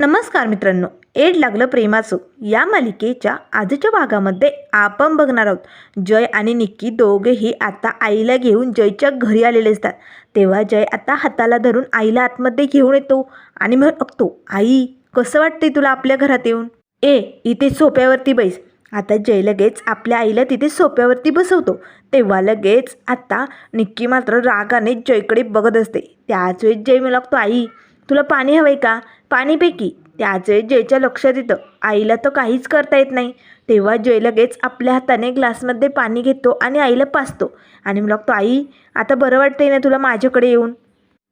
नमस्कार मित्रांनो एड लागलं प्रेमाचं. या मालिकेच्या आजच्या भागामध्ये आपण बघणार आहोत जय आणि निक्की दोघेही आता आईला घेऊन जयच्या घरी आलेले असतात. तेव्हा जय आता हाताला धरून आईला आतमध्ये घेऊन येतो आणि मग बघतो आई कसं वाटतंय तुला आपल्या घरात येऊन? ए इथे सोप्यावरती बैस. आता जय लगेच आपल्या आईला तिथे सोप्यावरती बसवतो. तेव्हा लगेच आता निक्की मात्र रागाने जयकडे बघत असते. त्याच वेळेस जय मला लागतो आई तुला पाणी हवंय का? पाणी पैकी त्याच वेळेस जयच्या लक्षात येतं. आईला तर काहीच करता येत नाही. तेव्हा जय लगेच आपल्या हाताने ग्लासमध्ये पाणी घेतो आणि आईला पाचतो आणि मला लागतो आई आता बरं वाटतंय ना तुला माझ्याकडे येऊन?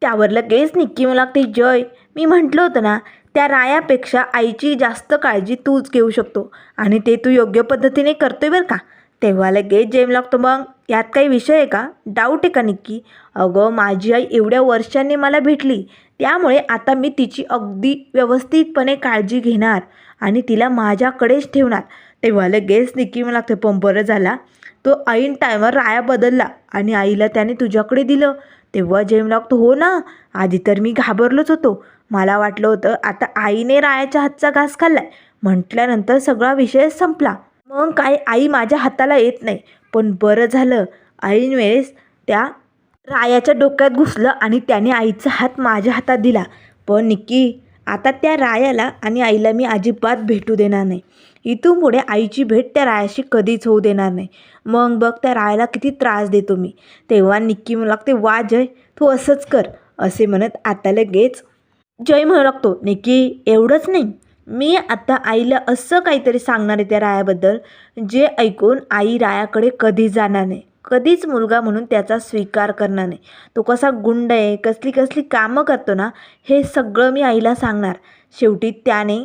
त्यावर लगेच निक्की मला लागते जय मी म्हटलं होतं ना त्या रायापेक्षा आईची जास्त काळजी तूच घेऊ शकतो. आणि ते तू योग्य पद्धतीने करतोय बरं का? तेव्हा लगेच जेम लागतो मग यात काही विषय आहे का? डाऊट आहे का निक्की? अगं माझी आई एवढ्या वर्षांनी मला भेटली. त्यामुळे आता मी तिची अगदी व्यवस्थितपणे काळजी घेणार आणि तिला माझ्याकडेच ठेवणार. तेव्हा लगेच निक्की मला ते पण बरं झाला. तो ऐन टायमर राया बदलला आणि आईला त्याने तुझ्याकडे दिलं. तेव्हा जेम लागतो हो ना आधी तर मी घाबरलोच होतो. मला वाटलं होतं आता आईने रायाच्या हातचा घास खाल्लाय. म्हटल्यानंतर सगळा विषय संपला. मग काय आई माझ्या हाताला येत नाही. पण बरं झालं. ऐन वेळेस त्या रायाच्या डोक्यात घुसलं आणि त्याने आईचा हात माझ्या हातात दिला. पण निक्की आता त्या रायाला आणि आईला मी अजिबात भेटू देणार नाही. इथून पुढे आईची भेट त्या रायाशी कधीच होऊ देणार नाही. मग बघ त्या रायाला किती त्रास देतो मी. तेव्हा निक्की म्हणू लागते वा जय तू असंच कर असे म्हणत आता लगेच जय म्हणू लागतो निक्की एवढंच नाही. मी आता आईला असं काहीतरी सांगणार आहे त्या रायाबद्दल जे ऐकून आई रायाकडे कधी जाणार नाही. कधीच मुलगा म्हणून त्याचा स्वीकार करणार नाही. तो कसा गुंड आहे कसली कसली कामं करतो ना हे सगळं मी आईला सांगणार. शेवटी त्याने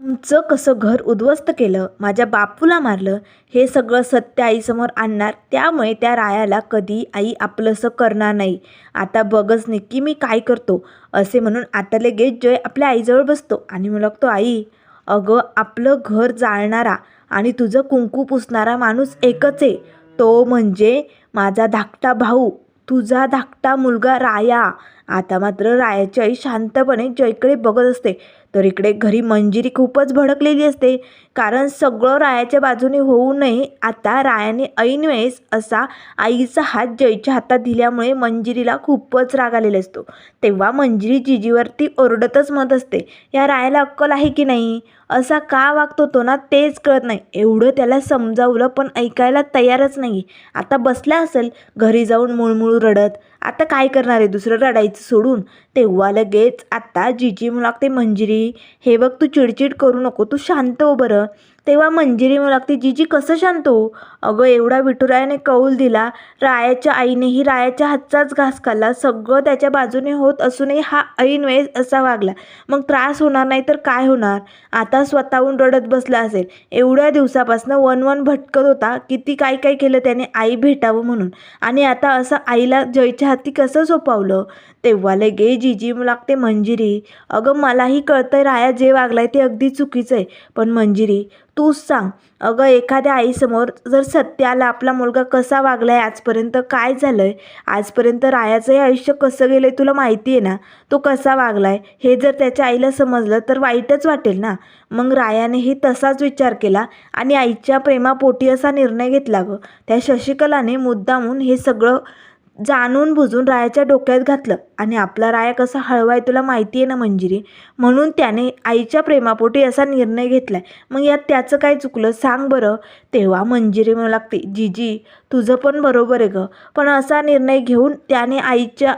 आमचं कसं घर उद्ध्वस्त केलं माझ्या बापूला मारलं हे सगळं सत्य आईसमोर आणणार त्यामुळे त्या रायाला कधी आई आपलंसं करणार नाही. आता बघच नक्की मी काय करतो असे म्हणून आता लगेच जय आपल्या आईजवळ बसतो आणि मग लागतो आई अगं आपलं घर जाळणारा आणि तुझं कुंकू पुसणारा माणूस एकच आहे. तो म्हणजे माझा धाकटा भाऊ. तुझा धाकटा मुलगा राया. आता मात्र रायाची आई शांतपणे जयकडे बघत असते. तर इकडे घरी मंजिरी खूपच भडकलेली असते. कारण सगळं रायाच्या बाजूने होऊ नये आता रायाने ऐनवेळेस असा आईचा हात जयच्या हातात दिल्यामुळे मंजिरीला खूपच राग आलेला असतो. तेव्हा मंजिरी जिजीवरती ओरडतच म्हणत असते या रायाला अक्कल आहे की नाही? असा का वागतो तो ना तेच कळत नाही. एवढं त्याला समजावलं पण ऐकायला तयारच नाही. आता बसला असेल घरी जाऊन मुळमुळ रडत आता काय करणार आहे? दुसरं रडायचं सोडून? तेव्हा लगेच आत्ता जिजी म्हणू लागते मंजिरी हे बघ तू चिडचिड करू नको तू शांत हो बरं. तेव्हा मंजिरी म्हणू लागते जीजी कसं शांत हो अगं एवढा विठुरायाने कौल दिला रायाच्या आईनेही रायाच्या हातचाच घास खाल्ला. सगळं त्याच्या बाजूने होत असूनही हा ऐन वेळेस असा वागला. मग त्रास होणार नाही तर काय होणार? आता स्वतःहून रडत बसला असेल. एवढ्या दिवसापासून वन वन भटकत होता किती काय काय केलं त्याने आई भेटावं म्हणून. आणि आता असं आईला जयच्या हाती कसं सोपावलं? तेव्हा लगे जिजी लागते मंजिरी अगं मलाही कळतंय राया जे वागलाय ते अगदी चुकीचं आहे पण मंजिरी तूच सांग अगं एखाद्या आईसमोर जर सत्याला आपला मुलगा कसा वागलाय आजपर्यंत काय झालंय? आजपर्यंत रायाचंही आयुष्य कसं गेलंय तुला माहिती आहे ना? तो कसा वागलाय? हे जर त्याच्या आईला समजलं तर वाईटच वाटेल ना? मग रायानेही तसाच विचार केला आणि आईच्या प्रेमापोटी असा निर्णय घेतला गं. त्या शशिकलाने मुद्दामून हे सगळं जाणून बुजून रायाच्या डोक्यात घातलं. आणि आपला राया कसा हळवाय तुला माहिती आहे ना मंजिरी म्हणून त्याने आईच्या प्रेमापोटी असा निर्णय घेतलाय. मग यात त्याचं काय चुकलं? सांग बरं तेव्हा मंजिरी म्हणू लागते जीजी तुझं पण बरोबर आहे गं. पण असा निर्णय घेऊन त्याने आईच्या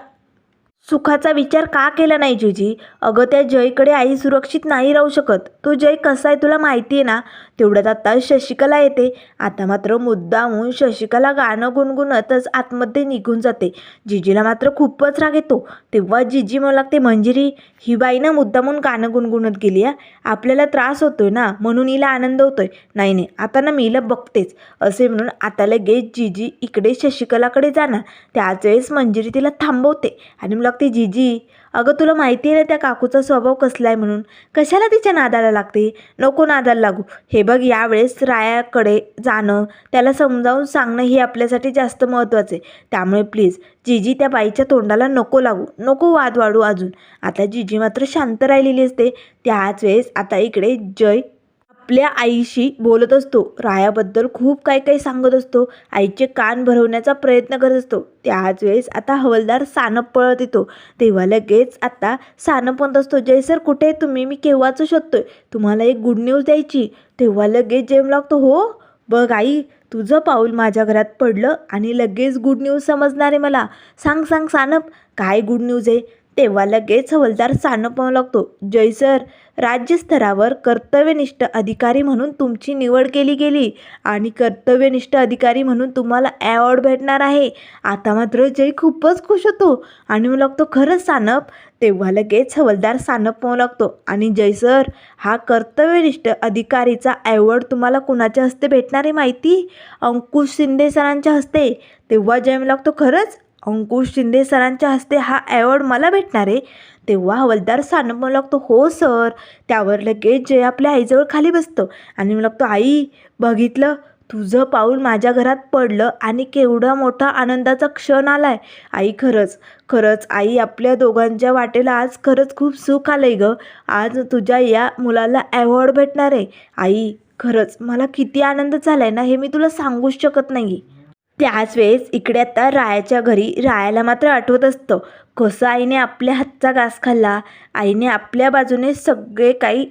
सुखाचा विचार का केला नाही जीजी? अगं त्या जयकडे आई सुरक्षित नाही राहू शकत. तो जय कसा आहे तुला माहिती आहे ना? तेवढ्यात आता शशिकला येते. आता मात्र मुद्दामून शशिकला गाणं गुणगुणतच आतमध्ये निघून जाते. जिजीला मात्र खूपच राग येतो. तेव्हा जिजी मला लागते मंजिरी ही बाई ना मुद्दामून गाणं गुणगुणत गेली आहे आपल्याला त्रास होतोय ना? म्हणून हिला आनंद होतोय. नाही नाही आता ना मी हिला बघतेच. असे म्हणून आता लगेच जिजी इकडे शशिकलाकडे जाणार. त्याच वेळेस मंजिरी तिला थांबवते. आणि मला लागते जिजी अगं तुला माहिती आहे ना त्या काकूचा स्वभाव कसला आहे म्हणून? कशाला तिच्या नादाला लागते? नको नादाला लागू. हे बघ यावेळेस रायाकडे जाणं त्याला समजावून सांगणं हे आपल्यासाठी जास्त महत्त्वाचं आहे. त्यामुळे प्लीज जीजी त्या बाईच्या तोंडाला नको लागू. नको वाद वाढू अजून. आता जीजी मात्र शांत राहिलेली असते. त्याच वेळेस आता इकडे जय आपल्या आईशी बोलत असतो. रायाबद्दल खूप काही काही सांगत असतो. आईचे कान भरवण्याचा प्रयत्न करत असतो. त्याच वेळेस आता हवलदार सानप पळत येतो. तेव्हा लगेच आता सानप म्हणत असतो जय सर कुठे आहे तुम्ही? मी केव्हाच शोधतोय. तुम्हाला एक गुड न्यूज द्यायची. तेव्हा लगेच जेम लागतो हो बघ आई तुझं पाऊल माझ्या घरात पडलं आणि लगेच गुड न्यूज समजणार आहे मला. सांग सांग सानप काय गुड न्यूज आहे? तेव्हा लगेच हवलदार सानप लागतो जय सर राज्यस्तरावर कर्तव्यनिष्ठ अधिकारी म्हणून तुमची निवड केली गेली आणि कर्तव्यनिष्ठ अधिकारी म्हणून तुम्हाला ॲवॉर्ड भेटणार आहे. आता मात्र जय खूपच खुश होतो आणि मग लागतो खरंच सानप. तेव्हा लगेच हवलदार सानप पाहू लागतो आणि जय सर हा कर्तव्यनिष्ठ अधिकारीचा ॲवॉर्ड तुम्हाला कुणाच्या हस्ते भेटणार आहे माहिती? अंकुश शिंदे सरांच्या हस्ते. तेव्हा जय लागतो खरंच? अंकुश शिंदे सरांच्या हस्ते हा ॲवॉर्ड मला भेटणार आहे. तेव्हा हवलदार सानप म्हणू लागतो हो सर. त्यावर लगेच जय आपल्या आईजवळ खाली बसतो. आणि म्हणू लागतो आई बघितलं तुझं पाऊल माझ्या घरात पडलं आणि केवढा मोठा आनंदाचा क्षण आला आहे आई खरंच खरंच आई आपल्या दोघांच्या वाटेला आज खरंच खूप सुख आलं आहे गं. आज तुझ्या या मुलाला ॲवॉर्ड भेटणार आहे. आई खरंच मला किती आनंद झाला आहे ना हे मी तुला सांगूच शकत नाही त्याच वेळेस इकडे आता रायाच्या घरी रायाला मात्र आठवत असतं. कसं आईने आपल्या हातचा घास खाल्ला? आईने आपल्या बाजूने सगळे काही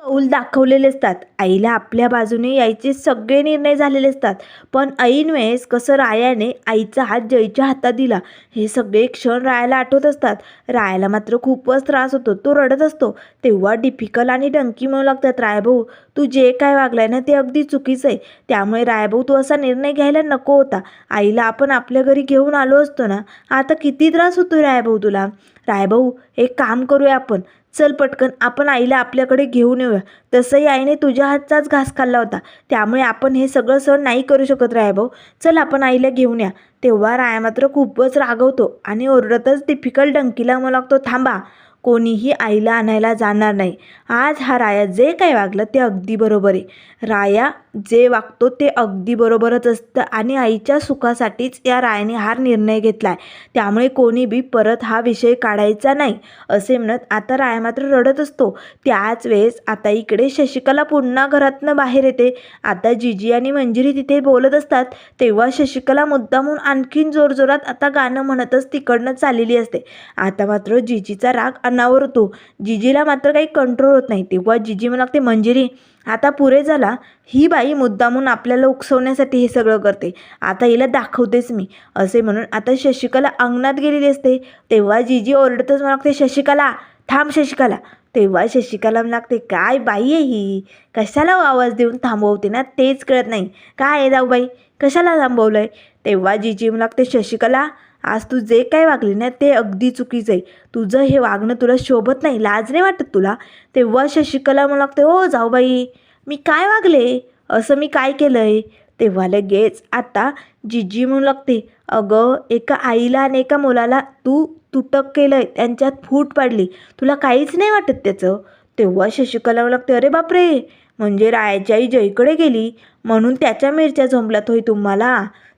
कौल दाखवलेले असतात. आईला आपल्या बाजूने यायचे सगळे निर्णय झालेले असतात. पण ऐन वेळेस कसं रायाने आईचा हात जयच्या हातात दिला हे सगळे क्षण रायाला आठवत असतात. रायाला मात्र खूपच त्रास होतो. तो रडत असतो. तेव्हा डिफिकल आणि डंकी म्हणू लागतात रायभाऊ तू जे काय वागलाय ना ते अगदी चुकीचं आहे. त्यामुळे रायभाऊ तू असा निर्णय घ्यायला नको होता. आईला आपण आपल्या घरी घेऊन आलो असतो ना. आता किती त्रास होतो रायभाऊ तुला? रायभाऊ एक काम करूया आपण. चल पटकन आपण आईला आपल्याकडे घेऊन येऊया. तसंही आईने तुझ्या हातचाच घास खाल्ला होता. त्यामुळे आपण हे सगळं सण नाही करू शकत रायभाऊ. चल आपण आईला घेऊन या. तेव्हा राया मात्र खूपच रागवतो आणि ओरडतच डिफिकल्ट डंकीला मला लागतो थांबा कोणीही आईला आणायला जाणार नाही. आज हा राया जे काय वागलं ते अगदी बरोबर आहे. राया जे वागतो ते अगदी बरोबरच असतं आणि आईच्या सुखासाठीच या रायाने हा निर्णय घेतला आहे त्यामुळे कोणी बी परत हा विषय काढायचा नाही असे म्हणत आता राया मात्र रडत असतो. त्याच वेळेस आता इकडे शशिकला पुन्हा घरातनं बाहेर येते. आता जिजी आणि मंजिरी तिथे बोलत असतात. तेव्हा शशिकला मुद्दामून आणखीन जोरजोरात आता गाणं म्हणतच तिकडनं चाललेली असते. आता मात्र जिजीचा राग अनावर होतो. जिजीला मात्र काही कंट्रोल होत नाही. तेव्हा जिजी म्हणू लागते मंजिरी आता पुरे झाला ही बाई मुद्दामून आपल्याला उकसवण्यासाठी हे सगळं करते. आता हिला दाखवतेच मी असे म्हणून आता शशिकला अंगणात गेलेली असते. तेव्हा जीजी ओरडतच मला लागते शशिकला थांब शशिकला. तेव्हा शशिकला लागते काय बाई आहे ही? कशाला हो आवाज देऊन थांबवते ना? तेच कळत नाही. काय आहे जाऊ बाई कशाला थांबवलं आहे तेव्हा जीजी म्हणू लागते शशिकला आज तू जे काय वागली ना ते अगदी चुकीचं आहे. तुझं हे वागणं तुला शोभत नाही लाज नाही वाटत तुला. तेव्हा शशिकला म्हणू लागते हो जाऊ बाई मी काय वागले? असं मी काय केलं आहे तेव्हा लगेच आता जिजी म्हणू लागते अगं एका आईला आणि एका मुलाला तू तुटक केलं आहे त्यांच्यात फूट पाडली. तुला काहीच नाही वाटत त्याचं? तेव्हा शशिकला म्हणू लागते अरे बापरे म्हणजे रायाची आई जयकडे गेली म्हणून त्याच्या मिरच्या झोंबल्यात होई तुम्हाला?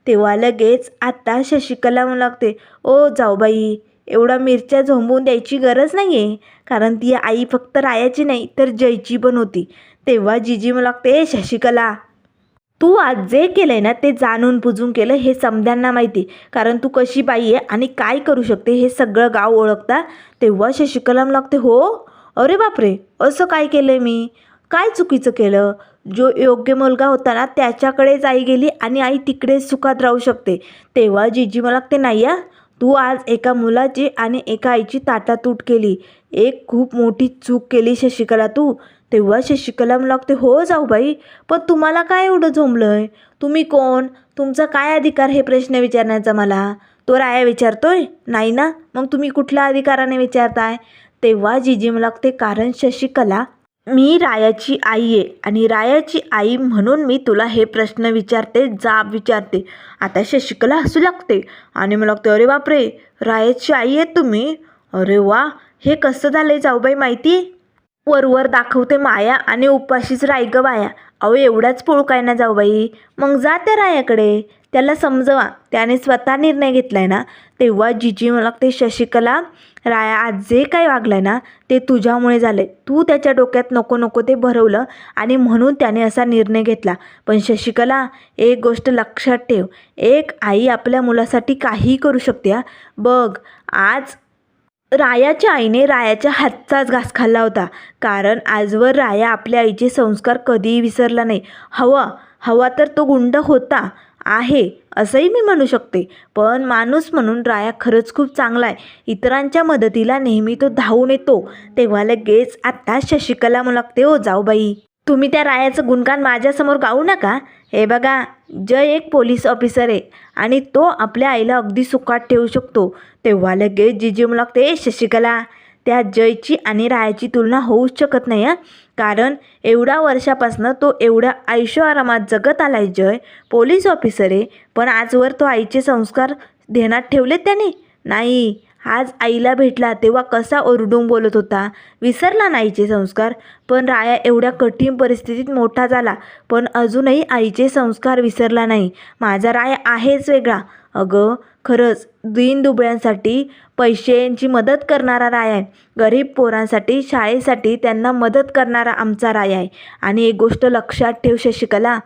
तेव्हा लगेच आता शशिकला म्हणू लागते ओ जाऊ बाई एवढा मिरच्या झोंबवून द्यायची गरज नाही आहे कारण ती आई फक्त रायाची नाही तर जयची पण होती. तेव्हा जिजी म्हणू लागते "ए, शशिकला तू आज जे केलं आहे ना ते जाणून बुजून केलं हे समध्यांना माहिती. कारण तू कशी बाई आहे आणि काय करू शकते हे सगळं गाव ओळखता. तेव्हा शशिकला म्हणू लागते हो? अरे बापरे असं काय केलं आहे मी? काय चुकीचं केलं? जो योग्य मुलगा होता ना त्याच्याकडेच आई गेली आणि आई तिकडेच सुखात राहू शकते. तेव्हा जीजी मला ते नाही या तू आज एका मुलाची आणि एका आईची ताटातूट केली. एक खूप मोठी चूक केली शशिकला तू. तेव्हा शशिकला मला लागते हो जाऊ बाई पण तुम्हाला काय एवढं झोंबलं आहे तुम्ही कोण? तुमचा काय अधिकार हे प्रश्न विचारण्याचा मला? तो राया विचारतोय नाही ना मग तुम्ही कुठल्या अधिकाराने विचारताय? तेव्हा जिजी मला लागते कारण शशिकला मी रायाची आई आहे आणि रायाची आई म्हणून मी तुला हे प्रश्न विचारते जाब विचारते. आता शशिकला हसू लागते आणि मला लागते अरे बापरे रायाची आई आहे तुम्ही? अरे वा हे कसं झालं आहे जाऊबाई माहिती? वरवर दाखवते माया आणि उपाशीच राय बाया. अहो एवढाच पोळ काय ना जाऊबाई? मग जा त्या रायाकडे. त्याला समजवा. त्याने स्वतः निर्णय घेतला आहे ना तेव्हा जिजी मला ते शशिकला राया आज जे काही वागलंय ना ते तुझ्यामुळे झाले तू त्याच्या डोक्यात नको नको ते भरवलं आणि म्हणून त्याने असा निर्णय घेतला. पण शशिकला एक गोष्ट लक्षात ठेव. एक आई आपल्या मुलासाठी काहीही करू शकते बघ आज रायाच्या आईने रायाच्या हातचाच घास खाल्ला होता. कारण आजवर राया आपल्या आईचे संस्कार कधीही विसरला नाही. हवा हवा तर तो गुंड होता. आहे असंही मी म्हणू शकते. पण माणूस म्हणून राया खरंच खूप चांगला आहे. इतरांच्या मदतीला नेहमी तो धावून येतो. तेव्हा लगेच आत्ता शशिकला मला लागते हो जाऊ बाई तुम्ही त्या रायाचं गुणगान माझ्यासमोर गाऊ नका. हे बघा जय एक पोलीस ऑफिसर आहे आणि तो आपल्या आईला अगदी सुखात ठेवू शकतो. तेव्हा लगेच जिजी मला लागते शशिकला त्या जयची आणि रायाची तुलना होऊच शकत नाही हं. कारण एवढ्या वर्षापासनं तो एवढ्या आयुष्यआरामात जगत आलाय जय. पोलीस ऑफिसर आहे पण आजवर तो आईचे संस्कार ध्यानात ठेवलेत त्याने? नाही. आज आईला भेटला तेव्हा कसा ओरडून बोलत होता? विसरला नाहीचे आईचे संस्कार? पण राया एवढ्या कठीण परिस्थितीत मोठा झाला पण अजूनही आईचे संस्कार विसरला नाही. माझा राया आहेच वेगळा. अगं खरंच दीनदुबळ्यांसाठी पैशांची मदत करणारा राय आहे. गरीब पोरांसाठी शाळेसाठी त्यांना मदत करणारा आमचा राय आहे. आणि एक गोष्ट लक्षात ठेव शशिकला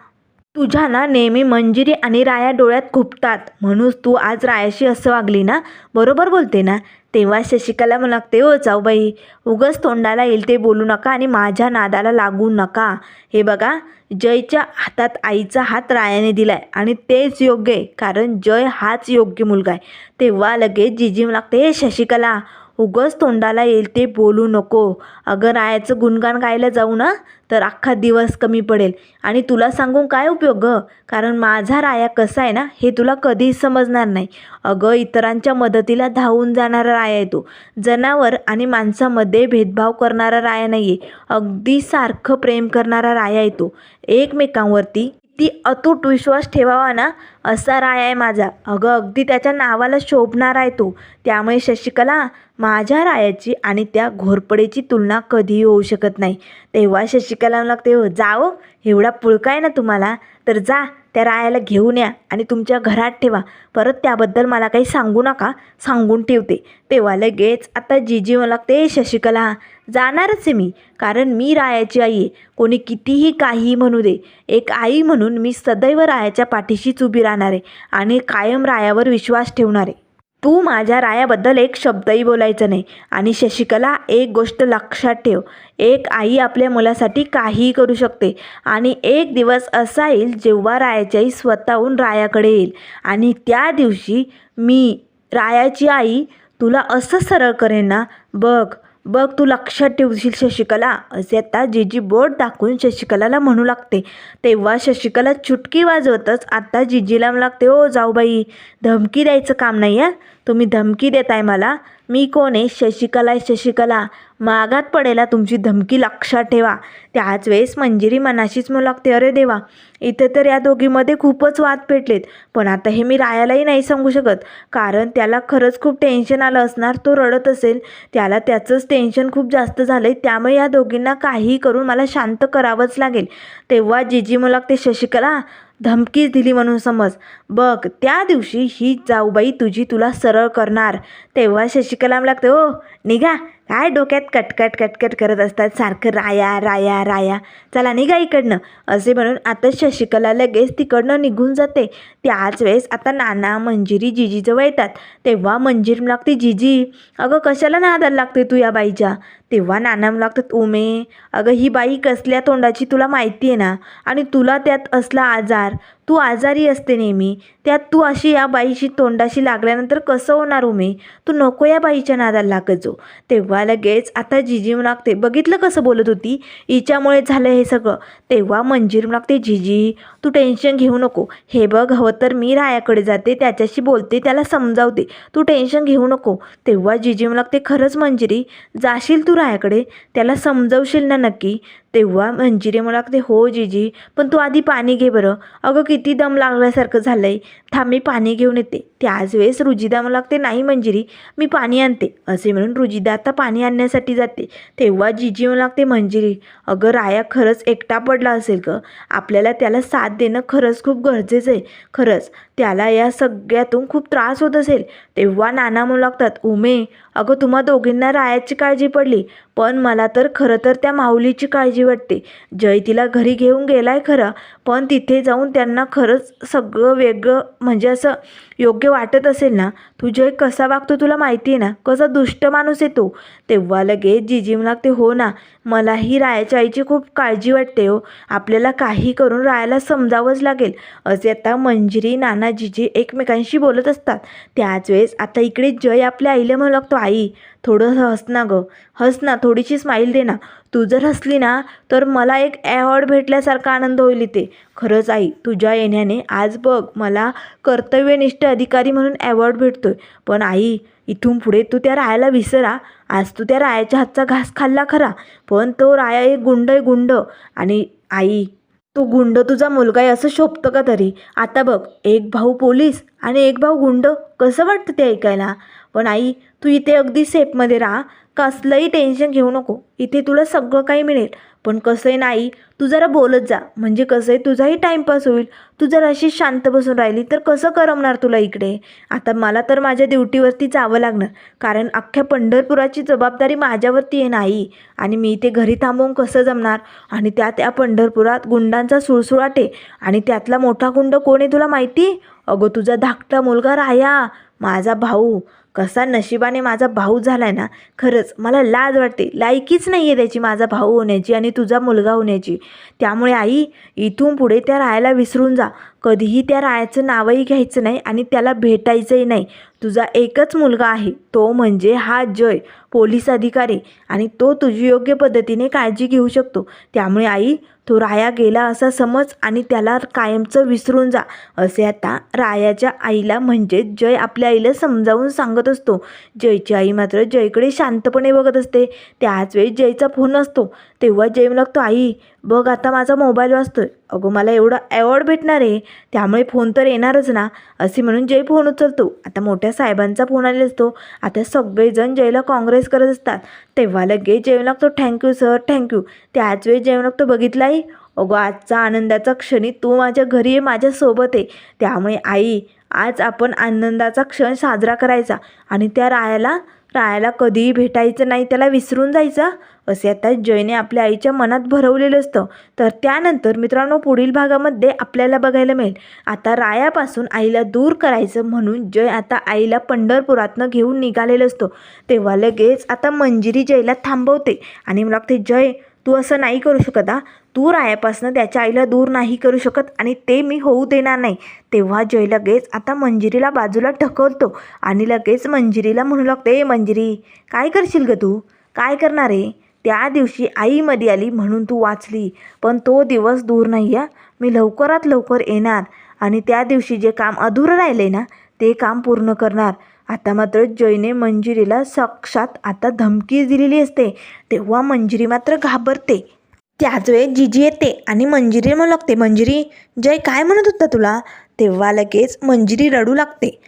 तुझ्या ना नेहमी मंजिरी आणि राया डोळ्यात खुपतात म्हणून तू आज रायाशी असं वागली ना? बरोबर बोलते ना? तेव्हा शशिकला मला लागते हो जाऊबाई उगस तोंडाला येईल ते बोलू नका आणि माझ्या नादाला लागू नका. हे बघा जयच्या हातात आईचा हात रायाने दिलाय आणि तेच योग्य आहे कारण जय हाच योग्य मुलगा आहे. तेव्हा लगेच जिजी मला लागते हे शशिकला उगच तोंडाला येईल ते बोलू नको. अगं रायाचं गुणगान गायला जाऊ ना तर अख्खा दिवस कमी पडेल. आणि तुला सांगून काय उपयोग ग? कारण माझा राया कसा आहे ना हे तुला कधीच समजणार नाही. अगं इतरांच्या मदतीला धावून जाणारा राया आहे तो. जनावर आणि माणसामध्ये भेदभाव करणारा राया नाही आहे अगदी सारखं प्रेम करणारा राया आहे तो. एकमेकांवरती ती अतूट विश्वास ठेवावा ना असा राय आहे माझा. अगं अगदी त्याच्या नावाला शोभणारा आहे तो. त्यामुळे शशिकला माझ्या रायाची आणि त्या घोरपडेची तुलना कधीही होऊ शकत नाही. तेव्हा शशिकला मला लागते हो जाओ हो, एवढा पुळका आहे ना तुम्हाला तर जा त्या रायाला घेऊन या आणि तुमच्या घरात ठेवा. परत त्याबद्दल मला काही सांगू नका सांगून ठेवते. तेव्हा लगेच आता जीजी मला लागते शशिकला जाणारच आहे मी कारण मी रायाची आई आहे. कोणी कितीही काहीही म्हणू दे एक आई म्हणून मी सदैव रायाच्या पाठीशीच उभी राहणार आहे आणि कायम रायावर विश्वास ठेवणार आहे. तू माझ्या रायाबद्दल एक शब्दही बोलायचं नाही. आणि शशिकला एक गोष्ट लक्षात ठेव. एक आई आपल्या मुलासाठी काहीही करू शकते आणि एक दिवस असा येईल जेव्हा रायाची आई स्वतःहून रायाकडे येईल. आणि त्या दिवशी मी रायाची आई तुला असं सरळ करेन ना? बघ बघ तू लक्षात ठेवशील शशिकला. असे आता जीजी बोट दाखवून शशिकलाला म्हणू लागते. तेव्हा शशिकला चुटकी वाजवतच आता जिजीला लागते ओ जाऊबाई धमकी द्यायचं काम नाही आहे तुम्ही धमकी देताय मला. मी कोण आहे? शशिकला आहे शशिकला. मागात पडेला तुमची धमकी लक्षात ठेवा. त्याच वेळेस मंजिरी मनाशीच म्हणू लागते. अरे देवा! इथे तर या दोघीमध्ये खूपच वाद पेटलेत. पण आता हे मी रायालाही नाही सांगू शकत. कारण त्याला खरंच खूप टेन्शन आलं असणार तो रडत असेल. त्याला त्याचंच टेन्शन खूप जास्त झालं आहे त्यामुळे या दोघींना काहीही करून मला शांत करावंच लागेल. तेव्हा जिजी मला लागते शशिकला धमकीच दिली म्हणून समज. बघ त्या दिवशी ही जाऊबाई तुझी तुला सरळ करणार. तेव्हा शशिकलाम लागते ओ निघा. काय डोक्यात कटकट कटकट करत असतात? सारखं राया राया राया. चला निघा इकडनं. असे म्हणून आता शशिकला लगेच तिकडनं निघून जाते. त्याच वेळेस आता नाना मंजिरी जिजीजवळ येतात. तेव्हा मंजिरी लागते जिजी अगं कशाला नादाला लागते तू या बाईच्या? तेव्हा नाना लागतात उमे अगं ही बाई कसल्या तोंडाची तुला माहिती आहे ना? आणि तुला त्यात असला आजार तू आजारी असते नेहमी त्यात तू अशी या बाईशी तोंडाशी लागल्यानंतर कसं होणार उमे? तू नको या बाईच्या नादाला लागत जो तेव्हा लगेच आता जिजी लागते बघितलं कसं बोलत होती? हिच्यामुळे झालं हे सगळं. तेव्हा मंजीर लागते जिजी तू टेन्शन घेऊ नको. हे बघ हवं तर मी रायाकडे जाते त्याच्याशी बोलते त्याला समजावते. तू टेन्शन घेऊ नको. तेव्हा जिजी लागते खरंच मंजिरी जाशील तू तू रायाकडे त्याला समजवशील ना नक्की? तेव्हा मंजिरी मला लागते हो जीजी पण तू आधी पाणी घे बरं. अगं किती दम लागल्यासारखं झालं आहे थांब मी पाणी घेऊन येते. त्याच वेळेस रुजिदा मला लागते नाही मंजिरी मी पाणी आणते. असे म्हणून रुजिदा आता पाणी आणण्यासाठी जाते. तेव्हा जीजी मला लागते मंजिरी अगं राया खरंच एकटा पडला असेल ग. आपल्याला त्याला साथ देणं खरंच खूप गरजेचं आहे. खरंच त्याला या सगळ्यातून खूप त्रास होत असेल. तेव्हा नाना म्हणू लागतात उमे अगं तुम्हा दोघींना रायाची काळजी पडली पण मला तर खरं तर त्या माऊलीची काळजी वाटते. जय तिला घरी घेऊन गेलाय खरं पण तिथे जाऊन त्यांना खरंच सगळं वेगळं म्हणजे असं योग्य वाटत असेल ना? तू जय कसा वागतो तुला माहिती आहे ना? कसा दुष्ट माणूस आहे तो. तेव्हा लगेच जिजीम लागते. हो ना? मलाही रायाच्या आईची खूप काळजी वाटते हो. आपल्याला काही करून रायाला समजावंच लागेल. असे आता मंजिरी नाना जिजी एकमेकांशी बोलत असतात. त्याच वेळेस आता इकडे जय आपल्या आईला म्हणू लागतो आई थोडं हस ना गं. हस ना थोडीशी स्माईल दे ना. तू जर हसली ना तर मला एक ॲवॉर्ड भेटल्यासारखा आनंद होईल इथे. खरंच आई तुझ्या येण्याने आज बघ मला कर्तव्यनिष्ठ अधिकारी म्हणून ॲवॉर्ड भेटतोय. पण आई इथून पुढे तू त्या रायाला विसरा. आज तू त्या रायाच्या हातचा घास खाल्ला खरा. पण तो राया एक गुंड आहे गुंड. आणि आई तो गुंड तुझा मुलगा आहे असं शोभतं का तरी? आता बघ एक भाऊ पोलीस आणि एक भाऊ गुंड. कसं वाटतं ते ऐकायला? पण आई तू इथे अगदी सेफमध्ये राहा. कसलंही टेन्शन घेऊ नको. इथे तुला सगळं काही मिळेल. पण कसं आहे नाही तू जरा बोलत जा. म्हणजे कसं आहे तुझाही टाईमपास होईल. तू जर अशी शांत बसून राहिली तर कसं करमणार तुला इकडे? आता मला तर माझ्या ड्युटीवरती जावं लागणार. कारण अख्ख्या पंढरपुराची जबाबदारी माझ्यावरती आहे नाही आणि मी इथे घरी थांबवून कसं जमणार? आणि त्या त्या पंढरपुरात गुंडांचा सुळसुळाट आहे. आणि त्यातला मोठा गुंड कोण आहे तुला माहिती? अगं तुझा धाकटा मुलगा राया माझा भाऊ. कसा नशिबाने माझा भाऊ झाला आहे ना खरंच मला लाज वाटते. लायकीच नाही आहे त्याची माझा भाऊ होण्याची आणि तुझा मुलगा होण्याची. त्यामुळे आई इथून पुढे त्या राहायला विसरून जा. कधीही त्या रायाचं नावही घ्यायचं नाही आणि त्याला भेटायचंही नाही. तुझा एकच मुलगा आहे तो म्हणजे हा जय पोलीस अधिकारी आणि तो तुझी योग्य पद्धतीने काळजी घेऊ शकतो. त्यामुळे आई तो राया गेला असा समज आणि त्याला कायमचं विसरून जा असे आता रायाच्या आईला म्हणजे जय आपल्या आईला समजावून सांगत असतो. जयची आई मात्र जयकडे शांतपणे बघत असते. त्याच वेळी जयचा फोन असतो. तेव्हा जय लागतो आई बघ आता माझा मोबाईल वाजतोय. अगो मला एवढा ॲवॉर्ड भेटणार आहे त्यामुळे फोन तर येणारच ना. असे म्हणून जय फोन उचलतो. आता मोठ्या साहेबांचा फोन आलेला असतो. आता सगळेजण जयला काँग्रेस करत असतात. तेव्हा लगेच जेवण लागतो. थँक्यू सर थँक्यू त्याच वेळी जय लागतो. बघितला अगो आजचा आनंदाचा क्षणी तू माझ्या घरी आहे माझ्यासोबत आहे त्यामुळे आई आज आपण आनंदाचा क्षण साजरा करायचा. आणि त्या रायाला रायाला कधीही भेटायचं नाही त्याला विसरून जायचं. असे आता जयने आपल्या आईच्या मनात भरवलेलं असतं. तर त्यानंतर मित्रांनो पुढील भागामध्ये आपल्याला बघायला मिळेल. आता रायापासून आईला दूर करायचं म्हणून जय आता आईला पंढरपुरातनं घेऊन निघालेलं असतो. तेव्हा लगेच आता मंजिरी जयला थांबवते. आणि मला ते जय तू असं नाही करू शकत हा. तू रायापासनं त्याच्या आईला दूर नाही करू शकत आणि ते मी होऊ देणार नाही. तेव्हा जय लगेच आता मंजिरीला बाजूला ढकलतो आणि लगेच मंजिरीला म्हणू लागते ए मंजिरी काय करशील ग तू? काय करणार आहे? त्या दिवशी आईमध्ये आली म्हणून तू वाचली पण तो दिवस दूर नाही आहे मी लवकरात लवकर येणार आणि त्या दिवशी जे काम अधुरं राहिले ना ते काम पूर्ण करणार. आता मात्र जयने मंजिरीला साक्षात आता धमकी दिलेली असते. तेव्हा मंजिरी मात्र घाबरते. त्याच वेळेस जिजी येते आणि मंजिरी म्हणू लागते मंजिरी जय काय म्हणत होता तुला? तेव्हा लगेच मंजिरी रडू लागते.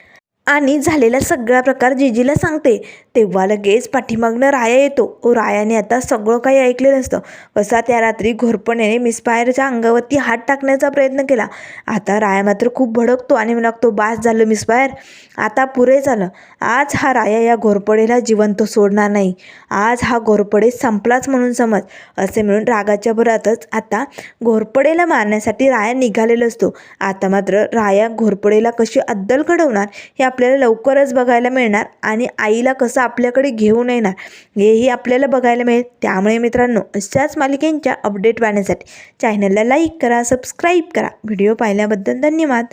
आणि झालेला सगळा प्रकार जिजीला सांगते. तेव्हा लगेच पाठीमागनं राया येतो. ओ रायाने आता सगळं काही ऐकलेलं असतं वसा त्या रात्री घोरपण्याने मिसफायरच्या अंगावरती हात टाकण्याचा प्रयत्न केला. आता राया मात्र खूप भडकतो आणि मला लागतो बास झालं मिसफायर आता पुरे झालं आज हा राया या घोरपडेला जिवंत सोडणार नाही. आज हा घोरपडे संपलाच म्हणून समज. असे म्हणून रागाच्या भरातच आता घोरपडेला मारण्यासाठी राया निघालेला असतो. आता मात्र राया घोरपडेला कशी अद्दल घडवणार हे आपल्याला लवकरच बघायला मिळणार आणि आईला कसं आपल्याकडे घेऊन येणार हेही आपल्याला बघायला मिळेल. त्यामुळे मित्रांनो अशाच मालिकेंच्या अपडेट पाहण्यासाठी चॅनलला लाईक करा सबस्क्राईब करा. व्हिडिओ पाहिल्याबद्दल धन्यवाद.